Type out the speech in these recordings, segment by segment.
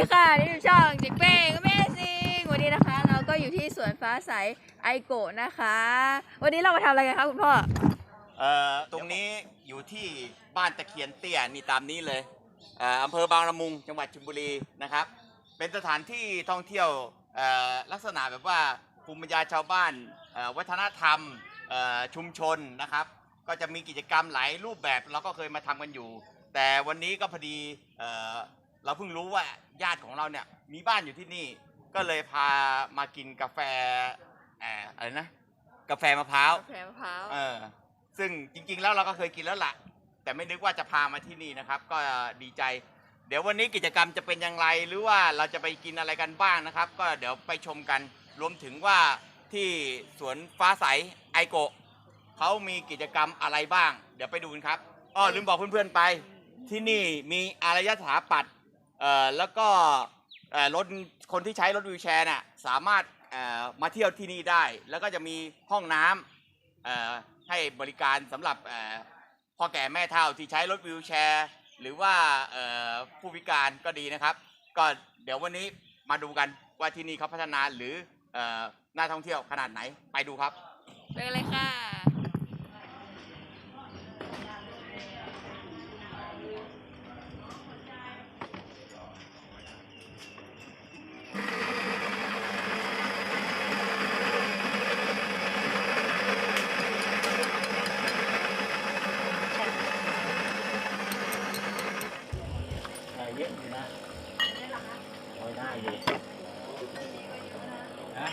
ดีค่ะ นี่คือช่องจิกเป้งแม่ซิงวันนี้นะคะ เราก็อยู่ที่สวนฟ้าใสไอโกะนะคะ วันนี้เรามาทำอะไรกันคะคุณพ่อ เอ่อตรงนี้อยู่ที่บ้านตะเคียนเตี้ยนี่ตามนี้เลยเอ่ออำเภอบางละมุงจังหวัดชลบุรีนะครับ เป็นสถานที่ท่องเที่ยวเอ่อลักษณะแบบว่าภูมิปัญญาชาวบ้านเอ่อวัฒนธรรมเอ่อชุมชนนะครับ ก็จะมีกิจกรรมหลายรูปแบบเราก็เคยมาทำกันอยู่ แต่วันนี้ก็พอดีเอ่อ เราเพิ่งรู้ว่าญาติของเราเนี่ยมีบ้านอยู่ที่นี่ ก็เลยพามากินกาแฟเอ่ออะไรนะ กาแฟมะพร้าวกาแฟมะพร้าวเออซึ่งจริงๆแล้วเราก็เคยกินแล้วล่ะ แต่ไม่นึกว่าจะพามาที่นี่นะครับ ก็ดีใจ เดี๋ยววันนี้กิจกรรมจะเป็นอย่างไร หรือว่าเราจะไปกินอะไรกันบ้างนะครับ ก็เดี๋ยวไปชมกัน รวมถึงว่าที่สวนฟ้าใสไอโกะเขามีกิจกรรมอะไรบ้าง เดี๋ยวไปดูกันครับ อ้อลืมบอกเพื่อนๆไป ที่นี่มีอารยสถาปัตย์ เอ่อแล้วก็เอ่อรถคนที่ใช้รถวีลแชร์น่ะสามารถเอ่อมาเที่ยวที่นี่ได้ แล้วก็จะมีห้องน้ำเอ่อให้บริการสำหรับเอ่อพ่อแก่แม่เฒ่าที่ใช้รถวิวแชร์ หรือว่าเอ่อผู้พิการก็ดีนะครับ ก็เดี๋ยววันนี้มาดูกันว่าที่นี่เขาพัฒนาหรือเอ่อน่าท่องเที่ยวขนาดไหนไปดูครับไปเลยค่ะ ได้เยอะอยู่นะโอ้ยได้อยู่นะ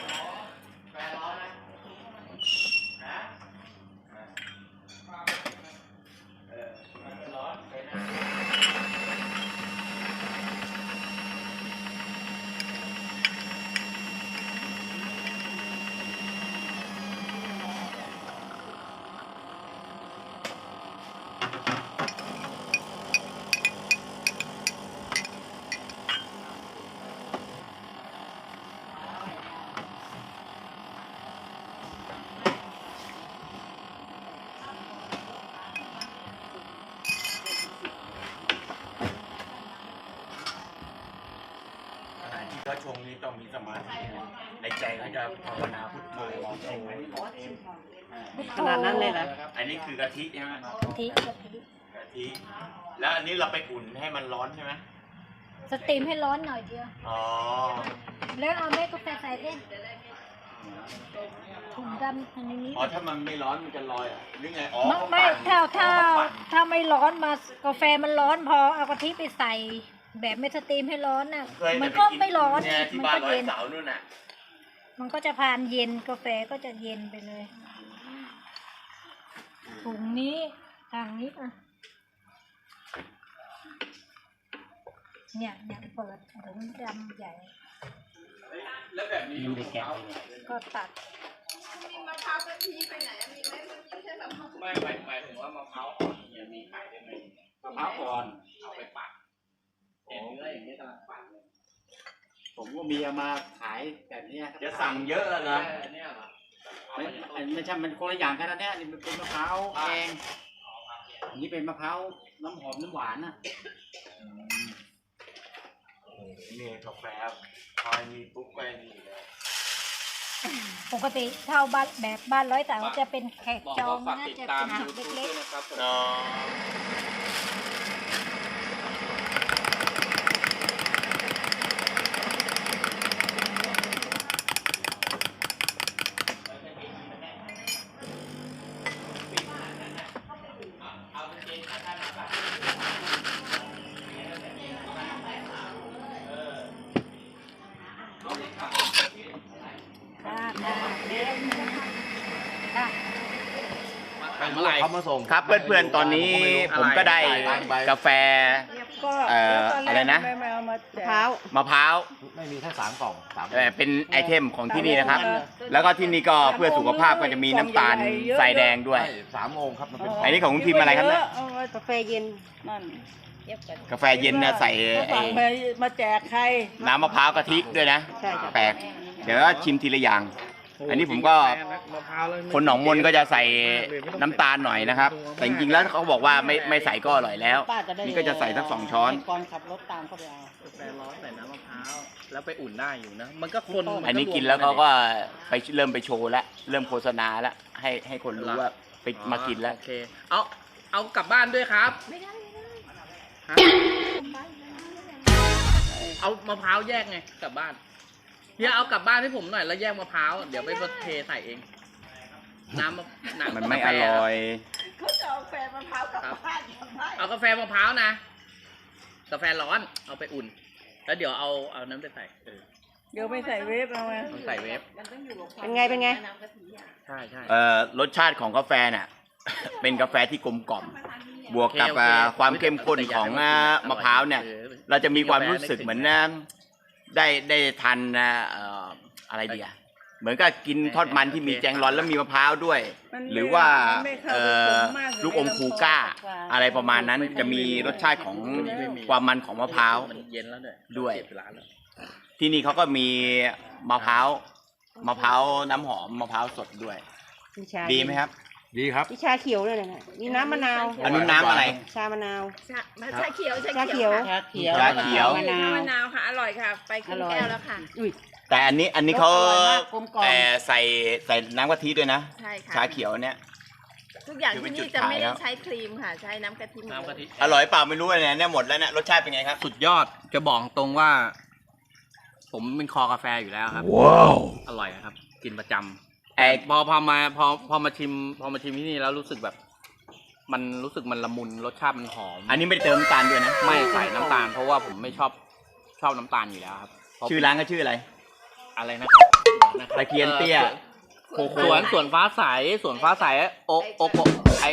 ขณะที่เขาชงนี้ต้องมีสมาธินะในใจเขาจะภาวนาพุทโธใช่ไหมขนาดนั้นเลยเหรออันนี้คือกะทิใช่ไหมกะทิกะทิกะทิ แล้วอันนี้เราไปอุ่นให้มันร้อนใช่ไหมสตรีมให้ร้อนหน่อยเดียว อ๋อ แล้วเอาเม็ดกาแฟใส่ดิถุงดำอันนี้ อ๋อ ถ้ามันไม่ร้อนมันจะลอยเหรอะหรือไง อ๋อไม่เขาไม่ปั่นถ้าถ้าอ๋อเขปั่นถ้าไม่ร้อนมากาแฟมันร้อนพอเอากะทิไปใส่แบบไม่สตรีมให้ร้อนน่ะเคยมัแต่ก็ปไม่ร้อนเนี่ยที่มับ้านก็ร้อยเย็นเสานู่นน่ะ มันก็จะพานเย็นกาแฟก็จะเย็นไปเลยถุงนี้ทางนี้อะเนี่ยเนี่ยเปิดถุงดำใหญ่ แล้วแบบนี้ไม่ได้แกะเลยก็ตัดไม่หมายหมายถึงว่ามะพร้าวอ่อนเนี่ยมีขายได้ไหมมะพร้าวอ่อนเอาไปปั่นเห็นเนื้ออย่างนี้ต้องปั่นเลย ผมก็มีเอามาขายแบบเนี้ยจะสั่งเยอะเหรอไม่อันไม่ใช่มันคนละอย่างกันนะเนี่ยนี่มันเป็นมะพร้าวแดงอันนี้เป็นมะพร้าวน้ำหอมน้ำหวานนะนี่กาแฟพอยมีปุ๊บไปนี่เลยปกติเท่าบ้านแบบบ้านร้อยเสาจะเป็นแขกจองนะจะเป็นจุดเล็กอ๋อๆ ค่ะค่ะเมื่อไหร่เขามาส่งครับเพื่อนๆตอนนี้ผมก็ได้กาแฟ ก็เอ่อแล้วตนแกอะไรนะ ม่ไม่เอามาแจกเท้ามะพร้าวไม่มีแค่สามกล่องสามเอ่อเป็นไอเทมของที่นี่นะครับ แล้วก็ที่นี่ก็เพื่อสุขภาพก็จะมีน้ำตาลใส่แดงด้วยสามองค์ครับมันเป็นอันนี้ของคุณพิมพ์อะไรครับเนี่ยเอาไว้กาแฟเย็นนั่นกาแฟเย็นนะใส่เขาไอ้สั่งมามาแจกใครน้ำมะพร้าวกะทิด้วยนะใช่จ้ะ แปลกเดี๋ยวชิมทีละอย่าง อันนี้ผมก็คนหนองมนก็จะใส่น้ำตาลหน่อยนะครับ แต่จริงๆแล้วเขาบอกว่าไม่ไม่ใส่ก็อร่อยแล้ว ป้าจะได้นี่ก็จะใส่สักสองช้อน ให้ก่อนขับรถตามเข้าไปเอากาแฟร้อนใส่น้ำมะพร้าวแล้วไปอุ่นได้อยู่นะ มันก็คนอันนี้กินแล้วเขาก็ไปเริ่มไปโชว์แล้วเริ่มโฆษณาแล้วให้ให้คนรู้ว่าไปมากินแล้ว โอเค เอาเอากลับบ้านด้วยครับไม่ได้ไม่ได้ ฮะเอามะพร้าวแยกไงกลับบ้าน เฮียเอากลับบ้านให้ผมหน่อยแล้วแยกมะพร้าวเดี๋ยวไปเทใส่เอง น้ำมะน้ำมันไม่อร่อย เขาจะเอาแฟนมะพร้าวกลับบ้านทำไมเอากาแฟมะพร้าวนะกาแฟร้อนเอาไปอุ่น แล้วเดี๋ยวเอาเอาน้ำไปใส่เออ เดี๋ยวไปใส่เวฟเอาไง ต้องใส่เวฟเป็นไงเป็นไงใช่ใช่ เอ่อรสชาติของกาแฟน่ะเป็นกาแฟที่กลมกล่อม บวกกับโอเคอ่าโอเคความเข้มข้นของอ่ามะพร้าวเนี่ยออเราจะมีความรู้สึกเหมือนนะ ได้ได้ทานนะเอ่ออะไรดีอะเหมือนกับกินทอดมันที่มีแจงร้อนแล้วมีมะพร้าวด้วย มันไม่หรือว่ามันไม่เข้าเอ่ไปอขมมากเลยลูกอมคูก้า อะไรประมาณนั้นจะมีรสชาติของความมันของมะพร้าว มันเย็นแล้วด้วยด้วย เก็บร้านแล้วที่นี่เขาก็มีมะพร้าวมะพร้าวน้ำหอมมะพร้าวสดด้วยมีชาดีไหมครับ ดีครับมีชาเขียวด้วยนะมีน้ำมะนาวอันนู้นน้ำอะไร ชามะนาว ชาชาเขียวชาเขียวชาเขียวชาเขียวมะนาวมะนาวค่ะอร่อยค่ะ ไปครึ่งแก้วแล้วค่ะอุ้ยแต่อันนี้อันนี้เขาอร่อยมากกลมกล่อมแต่ใส่ใส่น้ำกะทิด้วยนะใช่ค่ะชาเขียวเนี่ยทุกอย่างคือเป็ที่นจุนี่ดจะขายไม่แล้ได้วใช้ครีมค่ะ ใช้น้ำกะทิน้ำกะทิอร่อยเปล่าไม่รู้เลยเนี่ยเนี่ยหมดแล้วเนี่ยรสชาติเป็นไงครับสุดยอดจะบอกตรงว่า ผมเป็นคอกาแฟอยู่แล้วครับว้าวอร่อยครับ กินประจำ ไอ้พอพอมาพอพอมาชิม พอมาชิมที่นี่แล้วรู้สึกแบบ มันรู้สึกมันละมุนรสชาติมันหอมอันนี้ไม่ได้เติมน้ำตาลด้วยนะไม่ใส่น้ำตาล เพราะว่าผมไม่ชอบชอบน้ำตาลอยู่แล้วครับเพะชื่อร้านก็ชื่ออะไร อะไรนะครับดี๋วนะครับตะเคียนเตี้ย โคโค่ สวนสวนฟ้าใสสวนฟ้าใสโอโอโกไอ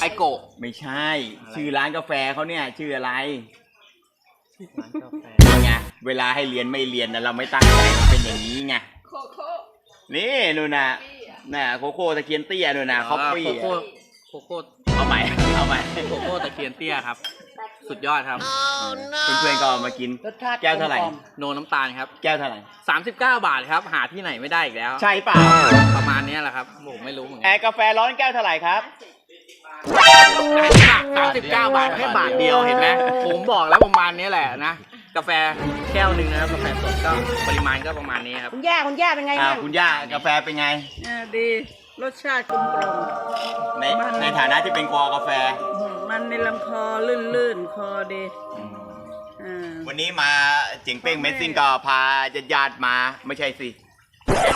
ไอโกะ ไม่ใช่ชื่อร้านกาแฟเขาเนี่ย ชื่ออะไรร้านกาแฟนี่ไงเวลาให้เรียนไม่เรียนนะเราไม่ตั้งใจมันเป็นอย่างนี้ไงโคโค่นี่นู่นน่ะ น่ะโคโค่ตะเคียนเตี้ยนู่นน่ะคอฟฟี่โคโค่โคโค่เอาใหม่เอาใหม่โคโค่ตะเคียนเตี้ยครับ สุดยอดครับเพื่อนๆก็เอามากิน รสชาติแก้วเท่าไหร่กลมโนน้ำตาลครับ แก้วเท่าไหร่39 บาทครับ หาที่ไหนไม่ได้อีกแล้ว ใช่เปล่า ประมาณเนี้ยแหละครับผมไม่รู้เหมือนแอกันร์กาแฟร้อนแก้วเท่าไหร่ครับสามสิบเก้าบาทแค่บาทเดียวเห็นไหมผมบอกแล้วประมาณนี้แหละนะ กาแฟแก้วหนึ่งนะครับกาแฟสดก็ปริมาณก็ประมาณนี้ครับคุณย่าคุณย่าเป็นไงอ่าบ้างคุณย่ากาแฟเป็นไง อ่าดีรสชาติกลมกล่อมในในฐานะที่เป็นคอกาแฟมันในลำคอลื่นๆ คอดีอ่าวันนี้มาเจ๋งเป้งเมสซิ่งก็พาญาติๆมาไม่ใช่สิ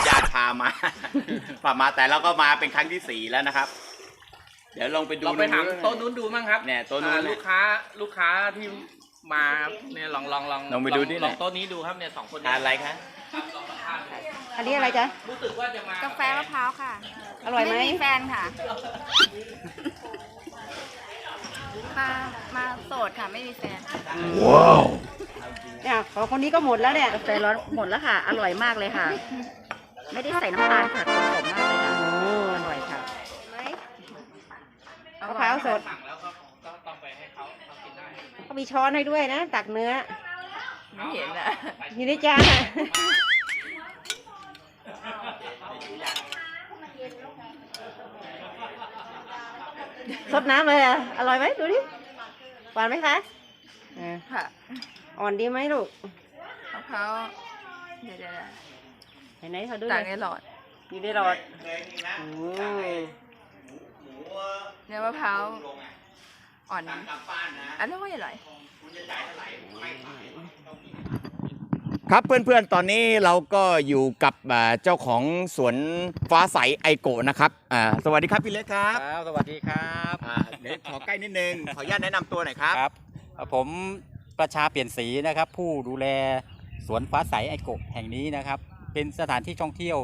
ญาติๆพามา พามาแต่เราก็มาเป็นครั้งที่สี่แล้วนะครับ เดี๋ยวลองไปดู เราไปถามนู้นโต๊ะนู้นดูมั้งครับเนี่ยโต๊ะนู้นอ่าเนี่ย ลูกค้าลูกค้าที่ มาเนี่ยลองลองลองลองไปดูดิลองโต๊ะนี้ดูครับเนี่ยสองคนทานอะไรคะอันนี้อะไรจ๊ะ รู้สึกว่าจะมากาแฟมะพร้าวค่ะอร่อยไหม ไม่มีแฟนค่ะ มามาโสดค่ะไม่มีแฟน เนี่ยของคนนี้ก็หมดแล้วเนี่ยกาแฟร้อนหมดแล้วค่ะ อร่อยมากเลยค่ะ ไม่ได้ใส่น้ำตาลค่ะผสมมากเลยค่ะ อร่อยค่ะมะพร้าวสด สั่ง มีช้อนให้ด้วยนะ ตักเนื้อ ไม่เห็นอะอยู่ในจานอะสดน้ำเลยอะ อร่อยไหมดูดิ หวานไหมคะเออค่ะอ่อนดีไหมลูกมะพร้าวเดี๋ยวเดี๋ยวเดี๋ยวไหนๆเขาดูหต่าน่งอยในหลอดอยู่ในหลอดโอ้ เนื้อมะพร้าว อ่อนอันนี้ก็อร่อย ครับเพื่อนๆ ตอนนี้เราก็อยู่กับอ่าเจ้าของสวนฟ้าใสไอโกะนะครับอ่าสวัสดีครับพี่เล็กครับครับ สวัสดีครับอ่าเดี๋ยวขอใกล้นิดนึง ขออนุญาตแนะนำตัวหน่อยครับ ครับเอ่อผมประชาเปลี่ยนสีนะครับ ผู้ดูแลสวนฟ้าใสไอโกะแห่งนี้นะครับ เป็นสถานที่ท่องเที่ยว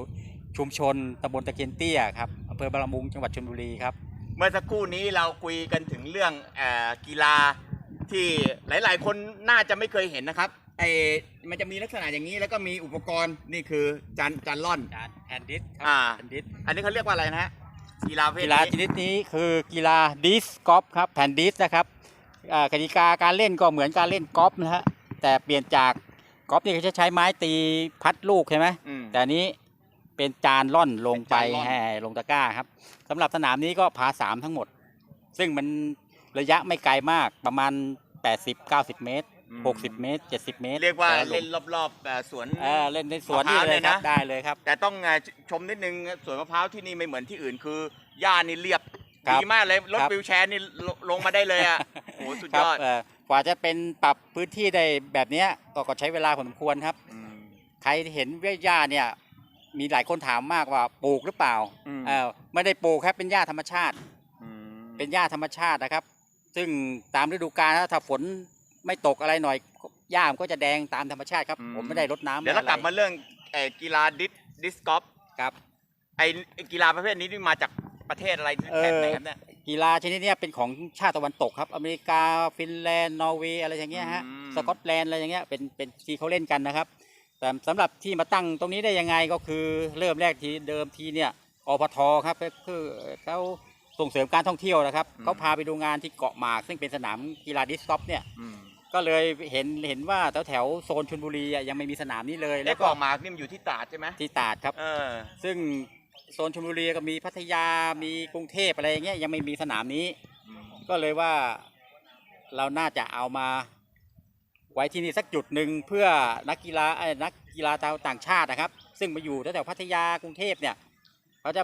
ชุมชนตำบลตะเคียนเตี้ยครับอำเภอบางละมุงจังหวัดชลบุรีครับ เมื่อสักครู่นี้เราคุยกันถึงเรื่องเออกีฬาที่หลาย ๆ คนน่าจะไม่เคยเห็นนะครับไอมันจะมีลักษณะอย่างนี้แล้วก็มีอุปกรณ์นี่คือจานจานล่อนการแฮนดิสครัอ่า แฮนดิสอันนี้เขาเรียกว่าอะไรนะฮะกีฬาประเพศกีฬาชนี้นิดนี้คือกีฬาดิสกอล์ฟครับแผ่นดิสนะครับอ่ากติกาการเล่นก็เหมือนการเล่นกอล์ฟนะฮะแต่เปลี่ยนจากกอล์ฟนี่เขาจะใช้ไม้ตีพัดลูกใช่ไหมอืม แต่อันนี้เปเป็นจานล่อนลงไปเป็นจานล่อน ให้ลงตะกร้าครับ สำหรับสนามนี้ก็พาสามทั้งหมด ซึ่งมันระยะไม่ไกลมากประมาณ 80-90 เมตร60 เมตร 70 เมตรเรียกว่าแต่ะเล่นรอบๆเอ่อสวน เออเล่นในสวนมะพนี่ร้าวเลยเนี่ยครับนะได้เลยครับ แต่ต้องเอ่อชมนิดนึงสวนมะพร้าวที่นี่ไม่เหมือนที่อื่นคือหญ้านี่เรียบครับดีมากเลยรถครับ วิวแชร์นี่ลงลงมาได้เลยอะโอ้โหสุดครัยบอดเอ่อกว่าจะเป็นปรับพื้นที่ได้แบบเนี้ยก็ก็ใช้เวลาพอสมควรครับอืมใครเห็นเวยหญ้าเนี่ยมีหลายคนถามมากว่าปลูกหรือเปล่าอืม เออ ไม่ได้ปลูกครับเป็นหญ้าธรรมชาติอืมเป็นหญ้าธรรมชาตินะครับ ซึ่งตามฤดูกาลถ้าฝนไม่ตกอะไรหน่อยหญ้ามันก็จะแดงตามธรรมชาติครับผมไม่ได้รดน้ำเดี๋ยวเรากลับอะไรมาเรื่องเอ่อกีฬาดิสดิสกอล์ฟครับไอไอ้กีฬาประเภทนี้นี่มาจากประเทศอะไรเอ่อแถบไหนครับเนี่ยกีฬาชนิดเนี้ยเป็นของชาติตะวันตกครับ อเมริกาฟินแลนด์นอร์เวย์อะไรอย่างเงี้ยฮะอืมสกอตแลนด์อะไรอย่างเงี้ยเป็นเป็นที่เขาเล่นกันนะครับ แต่สำหรับที่มาตั้งตรงนี้ได้ยังไงก็คือเริ่มแรกทีเดิมทีเนี่ย อปทครับก็คือเขาส่งเสริมการท่องเที่ยวนะครับเขาพาไปดูงานที่เกาะหมาก ซึ่งเป็นสนามกีฬาดิสกอล์ฟเนี่ยอืมก็เลยเห็นเห็นว่าแถวแถวๆโซนชลบุรีอะยังไม่มีสนามนี้เลย แล้แล้ววเกาะก็หมากนี่มันอยู่ที่ตราดใช่ไหมที่ตราดครับ เออ ซึ่งโซนชลบุรีก็มีพัทยามีกรุงเทพอะไรอย่างเงี้ยยังไม่มีสนามนี้ ก็เลยว่าเราน่าจะเอามา ไว้ที่นี่สักจุดหนึ่งเพื่อนักกีฬาเอ้ยนักกีฬาชาวต่างชาตินะครับ ซึ่งมาอยู่แถวๆพัทยากรุงเทพเนี่ย เขาจะ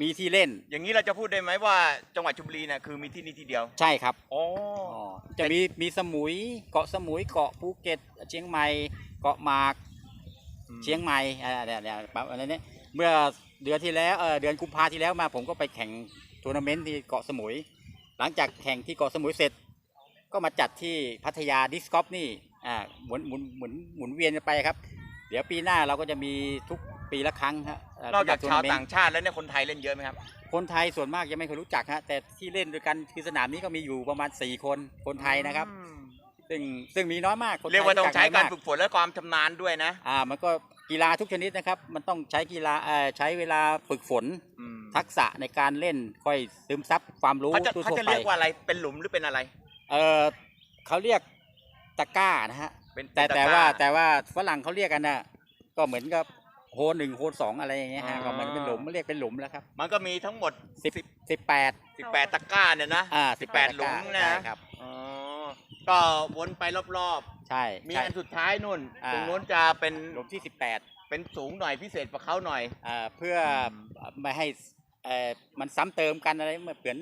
มีที่เล่นอย่างนี้เราจะพูดได้ไหมว่าจังหวัดชลบุรีเนี่ยคือมีที่นี่ที่เดียวใช่ครับอ๋ออ๋อจะมีมีสมุยเกาะสมุยเกาะภูเก็ตเชียงใหม่เกาะหมากเชียงใหม่อ่าเนี่ยเนี่ยแบบอะไรเนี่ยเมื่อเดือนที่แล้วเออเดือนกุมภาที่แล้วมาผมก็ไปแข่งทัวร์นาเมนต์ที่เกาะสมุย หลังจากแข่งที่เกาะสมุยเสร็จ ก็มาจัดที่พัทยาดิสกอฟนี่อ่าหมุนหมุนหมุนหมุนเวียนกันไปครับ เดี๋ยวปีหน้าเราก็จะมีทุก ปีละครั้งฮะเนอกจากทัวชาวร์นเมนต์ต่างชาติแล้วเนี่ยคนไทยเล่นเยอะไหมครับ คนไทยส่วนมากยังไม่เคยรู้จักฮะแต่ที่เล่นด้วยกันคือสนามนี้ก็มีอยู่ประมาณ 4 คนคนไทยนะครับ ซึ่งซึ่งมีน้อยมากคนไทเรียกว่าต้องใช้การน้ยมฝึกฝนและความชำนาญด้วยนะ อ่ามันก็กีฬาทุกชนิดนะครับ มันต้องใช้กีฬาเอ่อใช้เวลาฝึกฝนทักษะในการเล่นค่อยซึมซับความรู้เขาจะทั่เขาวจะๆไปเรียกว่าอะไรเป็นหลุมหรือเป็นอะไร เออเขาเรียกตะกร้านะฮะ เป็นแต่เป็นแต่กร้ว่าแต่ว่าฝรั่งเขาเรียกกันนะก็เหมือนกับ โฮหนึ่งโฮสองอะไรอย่างเงี้ยฮะอ๋อก็เหมือนเป็นหลุมเรียกเป็นหลุมแล้วครับมันก็มีทั้งหมด สิบสิบแปด18 ตะกร้าเนี่ยนะ อ่า18หลุมนะ ใช่ครับ อ๋อก็วนไปรอบใช่ๆ มีใช่ อันสุดท้ายนู่น อ่า ตรงนู้นจะเป็นหลุมที่สิบแปดเป็นสูงหน่อยพิเศษกว่าเขาหน่อย อ่าเพื่อไม่ให้เอ่อมันซ้ำเติมกันอะไรเหมือน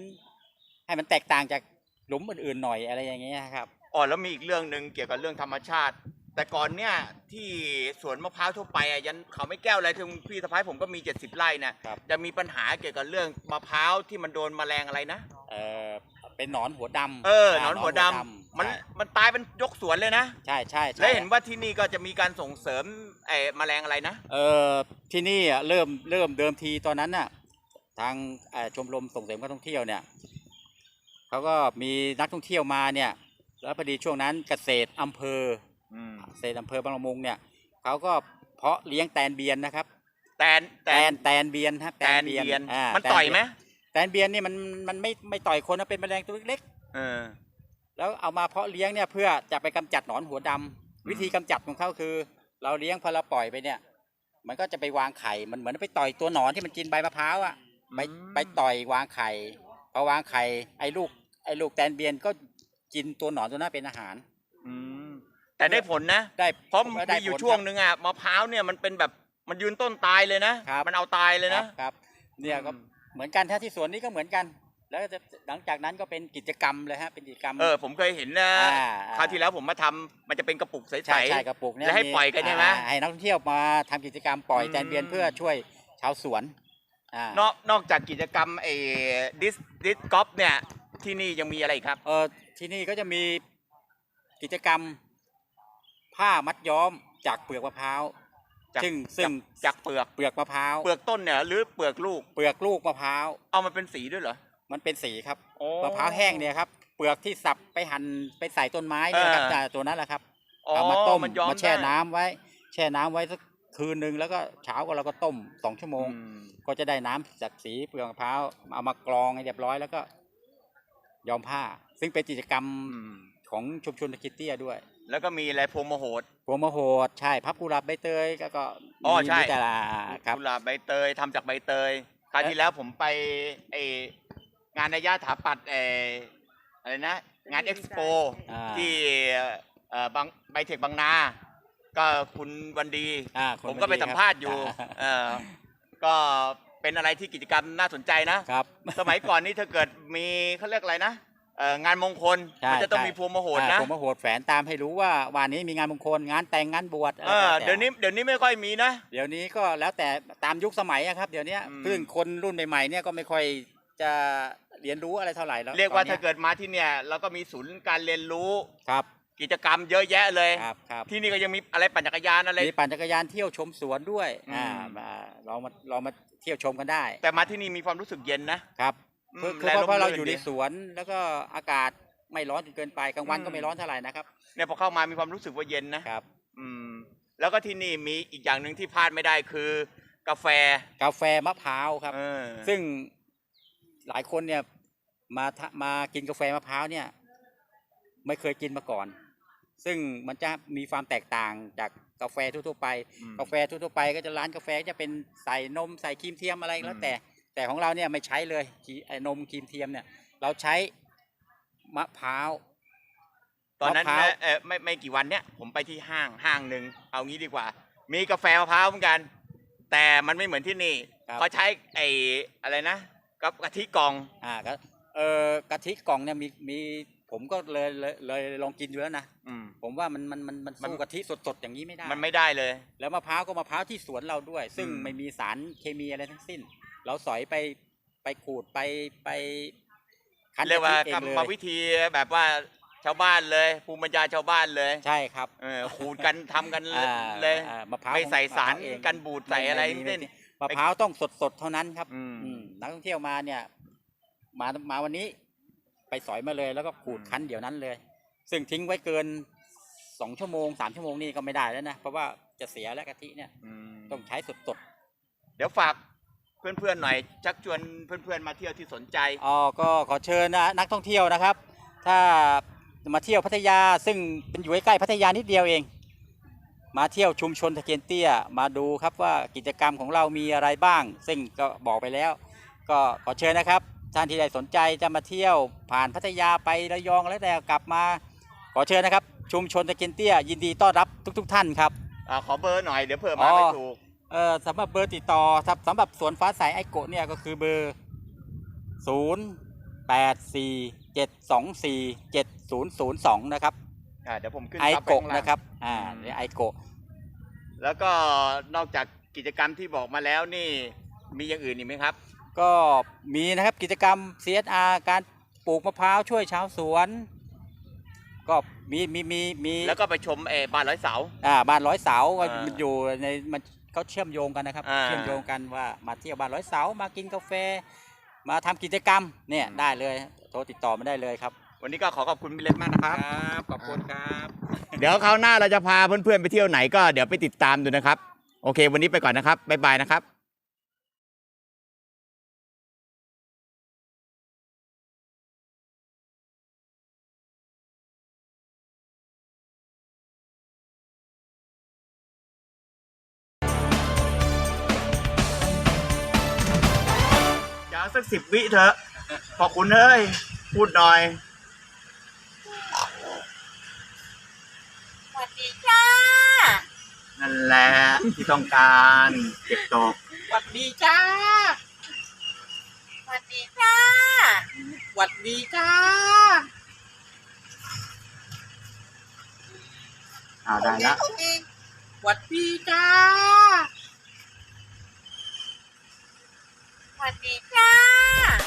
ให้มันแตกต่างจากหลุมอื่นๆหน่อยอะไรอย่างเงี้ยครับ อ๋อแล้วมีอีกเรื่องหนึ่งเกี่ยวกับเรื่องธรรมชาติ แต่ก่อนเนี่ยที่สวนมะพร้าวทั่วไปอะยันเขาไม่แก้วอะไรถึงพี่สะพ้ายผมก็มี 70ไร่เนี่ยครับ จะมีปัญหาเกี่ยวกับเรื่องมะพร้าวที่มันโดนแมลงอะไรนะ เออเป็นหนอนหัวดำเออหนอนหัวดำมันใช่มันตายเป็นยกสวนเลยนะ ใช่ใช่ใช่และเห็นว่าที่นี่ก็จะมีการส่งเสริมไอ้แมลงอะไรนะ เออที่นี่อะเริ่มเริ่มเดิมทีตอนนั้นน่ะทางเอ่อชมรมส่งเสริมการท่องเที่ยวเนี่ยเขาก็มีนักท่องเที่ยวมาเนี่ยแล้วพอดีช่วงนั้นเกษตรอำเภอ เกษตรอำเภอบางละมุงเนี่ยเขาก็เพาะเลี้ยงแตนเบียนนะครับ แตนแตนแตนเบียนครับแตนเบียนอ่ามันแตต่อยไหมเบีนแตนเบียนนี่มันมันไม่ไม่ต่อยคนนะเป็นแมลงตัวเล็กเออ ๆแล้วเอามาเพาะเลี้ยงเนี่ยเพื่อจะไปกำจัดหนอนหัวดำวิธีกำจัดของเขาคือ เราเลี้ยงพอเราปล่อยไปเนี่ย มันก็จะไปวางไข่มันเหมือนไปต่อยตัวหนอนที่มันกินใบมะพร้าวอะ ไปอืมไปต่อยวางไข่พอวางไข่ไอ้ลูกไอ้ลูกแตนเบียนก็กินตัวหนอนตัวนั้นเป็นอาหารอืม แต่ได้ผลนะได้เพราะได้มีอยู่ผลช่วงครับนึงอะมะพร้าวเนี่ยมันเป็นแบบมันยืนต้นตายเลยนะ ครับ มันเอาตายเลยครันะบครับเนี่ยก็อืม เหมือนกันถ้าที่สวนนี้ก็เหมือนกัน แล้วก็จะหลังจากนั้นก็เป็นกิจกรรมเลยฮะเป็นกิจกรรม เออผมเคยเห็นนะอ่า คราวที่แล้วผมมาทำมันจะเป็นกระปุกใส ใช่ใช่กระปุกเนี่ยแล้วให้มีปล่อยกันใช่ไหมอ่าให้นักท่องเที่ยวมาทำกิจกรรมปล่อยอืมแตนเบียนเพื่อช่วยชาวสวนอ่าๆนอกนอกจากกิจกรรมไอ้ดิสดิสกอล์ฟเนี่ยที่นี่ยังมีอะไรอีกครับ เออที่นี่ก็จะมีกิจกรรม ผ้ามัดย้อมจากเปลือกมะพร้าวจากซึ่งซึ่งจากเปลือกเปลือกมะพร้าวเปลือกต้นเนี่ยหรือเปลือกลูกเปลือกลูกมะพร้าวเอามันเป็นสีด้วยเหรอมันเป็นสีครับโอ้มะพร้าวแห้งเนี่ยครับเปลือกที่สับไปหั่นไปใส่ต้นไม้เนี่ยนะครับเออแต่ตัวนั้นแหละครับอ๋อเอามาต้มมันย้อมมาแช่ได้น้ำไว้ แช่น้ำไว้สักคืนหนึ่งแล้วก็เช้าก็เราก็ต้มสองชั่วโมงอืมก็จะได้น้ำจากสีเปลือกมะพร้าวเอามากรองให้เรียบร้อยแล้วก็ย้อมผ้า ซึ่งเป็นกิจกรรมอืมของชุมชนตะคิดเตี้ยด้วย แล้วก็มีอะไรพรหมโหด พวงมะโหดใช่พับกุหลาบใบเตยก็ก็อ๋อใช่ มีแต่ละครับ กุหลาบใบเตยทำจากใบเตยคราวที่แล้วผมไปไองานนายาถาปัดเอออะไรนะ งานเอ็กซ์โปอ่า ที่เอ่อบางไบเทคบางนา ก็คุณวันดี อ่าคนผมก็ไปดีครับสัมภาษณ์อยู่อ่าเออก็เป็นอะไรที่กิจกรรมน่าสนใจนะ ครับ สมัยก่อนนี่ถ้าเกิดมีเขาเรียกอะไรนะ เอ่องานมงคลใช่มันจะต้องใช่ มีพวงมโหดนะ อ่าผมมาโหดแฝนตามให้รู้ว่าวันนี้มีงานมงคลงานแต่งงานบวชอะไรเออก็แต่เดี๋ยวนี้เดี๋ยวนี้ไม่ค่อยมีนะ เดี๋ยวนี้ก็แล้วแต่ตามยุคสมัยอะครับ เดี๋ยวนี้อืม เพิ่งคนรุ่นใหม่ๆเนี่ยก็ไม่ค่อยจะเรียนรู้อะไรเท่าไหร่แล้วเรียกว่าตอนถ้านี้เกิดมาที่เนี่ยเราก็มีศูนย์การเรียนรู้ครับกิจกรรมเยอะแยะเลย ครับครับที่นี่ก็ยังมีอะไรปั่นจักรยานอะไร มีปั่นจักรยานเที่ยวชมสวนด้วยอืม อ่ามาลองมาลองมาเที่ยวชมกันได้แต่มาที่นี่มีความรู้สึกเย็นนะครับอืม คือคือและเพราะเพราะร่เรามรื่นอยู่ในดีสวนแล้วก็อากาศไม่ร้อนจนเกินไปกลางวันอืมก็ไม่ร้อนเท่าไหร่นะครับเนี่ยพอเข้ามามีความรู้สึกว่าเย็นนะครับ อืม แล้วก็ที่นี่มีอีกอย่างหนึ่งที่พลาดไม่ได้คือกาแฟกาแฟมะพร้าวครับเออซึ่งหลายคนเนี่ยมาทะมากินกาแฟมะพร้าวเนี่ย ไม่เคยกินมาก่อน ซึ่งมันจะมีความแตกต่างจากกาแฟทั่วๆไปอืมกาแฟทั่วๆไป ก็จะร้านกาแฟจะเป็นใส่นมใส่ครีมเทียมอะไรก็แล้อืวมแต่ แต่ของเราเนี่ยไม่ใช้เลยครีไอ้นมครีมเทียมเนี่ย เราใช้มะพร้าวตอนนั้นมะพร้าวนะเออไม่ไม่กี่วันเนี้ยผมไปที่ห้างห้างหนึ่งเอางี้ดีกว่า มีกาแฟมะพร้าวเหมือนกัน แต่มันไม่เหมือนที่นี่ครับเขาใช้ไอ้อะไรนะกับกะทิกล่องอ่าก็เออกะทิกล่องเนี่ยมีมีผมก็เลยเลยเลยลองกินดูแล้วนะอืมผมว่ามันมันมันมันมันสู้กะทิสดๆอย่างนี้ไม่ได้ มันไม่ได้เลย แล้วมะพร้าวก็มะพร้าวที่สวนเราด้วย ซึ่งอืมไม่มีสารเคมีอะไรทั้งสิ้น เราสอยไปไปขูดไปไปคั้นเรียกว่าะทิกรองรเลมยวิธีแบบว่าชาวบ้านเลย ภูมิปัญญาชาวบ้านเลยใช่ครับเออขูดกันทำกันอ่าเลยอ่ามะพร้าวไม่ใส่สารมะพวเองกันบูดใส่อะไรทั้งสิ้นมะพร้าวต้องสดสดๆเท่านั้นครับอืมอืมนักท่องเที่ยวมาเนี่ย มามาวันนี้ ไปสอยมาเลยแล้วก็ขูดอืมคั้นเดี๋ยวนั้นเลย ซึ่งทิ้งไว้เกินสองชั่วโมงสามชั่วโมงนี่ก็ไม่ได้แล้วนะเพราะว่าจะเสียแล้วกะทิเนี่ยอืมต้องใช้สดสดเดี๋ยวฝาก เพื่อนๆหน่อยชักชวนเพื่อนๆมาเที่ยวที่สนใจๆอ๋อก็ขอเชิญนะนักท่องเที่ยวนะครับ ถ้ามาเที่ยวพัทยาซึ่งเป็นอยู่ใกล้ๆพัทยานิดเดียวเอง มาเที่ยวชุมชนตะเคียนเตี้ย มาดูครับว่ากิจกรรมของเรามีอะไรบ้าง ซึ่งก็บอกไปแล้ว ก็ขอเชิญนะครับท่านที่ใดสนใจจะมาเที่ยวผ่านพัทยาไประยองแล้วแต่กลับมา ขอเชิญนะครับ ชุมชนตะเคียนเตี้ย ยินดีต้อนรับทุก ๆ ท่านครับ อ่าขอเบอร์หน่อยเดี๋ยวเผื่อมาไม่อ๋อถูก เอ่อสำหรับเบอร์ติดต่อครับสำหรับสวนฟ้าใสไอโกะเนี่ยก็คือเบอร์ศูนย์แปดสี่เจ็ดสองสี่เจ็ดศูนย์ศูนย์สองนะครับ อ่าเดี๋ยวผมขึ้นไอซับไปโกะข้างล่าง นะครับ อ่าอืมเรียกไอโกะ แล้วก็นอกจากกิจกรรมที่บอกมาแล้วนี่มีอย่างอื่นอีกไหมครับ ก็มีนะครับกิจกรรม CSR การปลูกมะพร้าวช่วยชาวสวน ก็มีมีมีมีแล้วก็ไปชมเออบ้านร้อยเสา อ่าบ้านร้อยเสาก็อ่ามันอยู่ในมัน เขาเชื่อมโยงกันนะครับอ่า เชื่อมโยงกันว่ามาเที่ยวบ้านร้อยเสามากินกาแฟ มาทำกิจกรรมเนี่ยได้เลยโทรติดต่อมาได้เลยครับ วันนี้ก็ขอขอบคุณพี่เล็กมากนะครับ บขอบคุณครับ เดี๋ยวคราวหน้าเราจะพาเพื่อนๆไปเที่ยวไหนก็เดี๋ยวไปติดตามดูนะครับ โอเค วันนี้ไปก่อนนะครับบ๊ายบายนะครับ สักสิบวิเถอะ ขอบคุณเฮ้ย พูดหน่อย สวัสดีจ้า นั่นแหละที่ต้องการเก็บตก หวัดดีจ้า สวัสดีจ้า หวัดดีจ้า อ่าได้ละ หวัดดีจ้า ส วัสดีค่ะ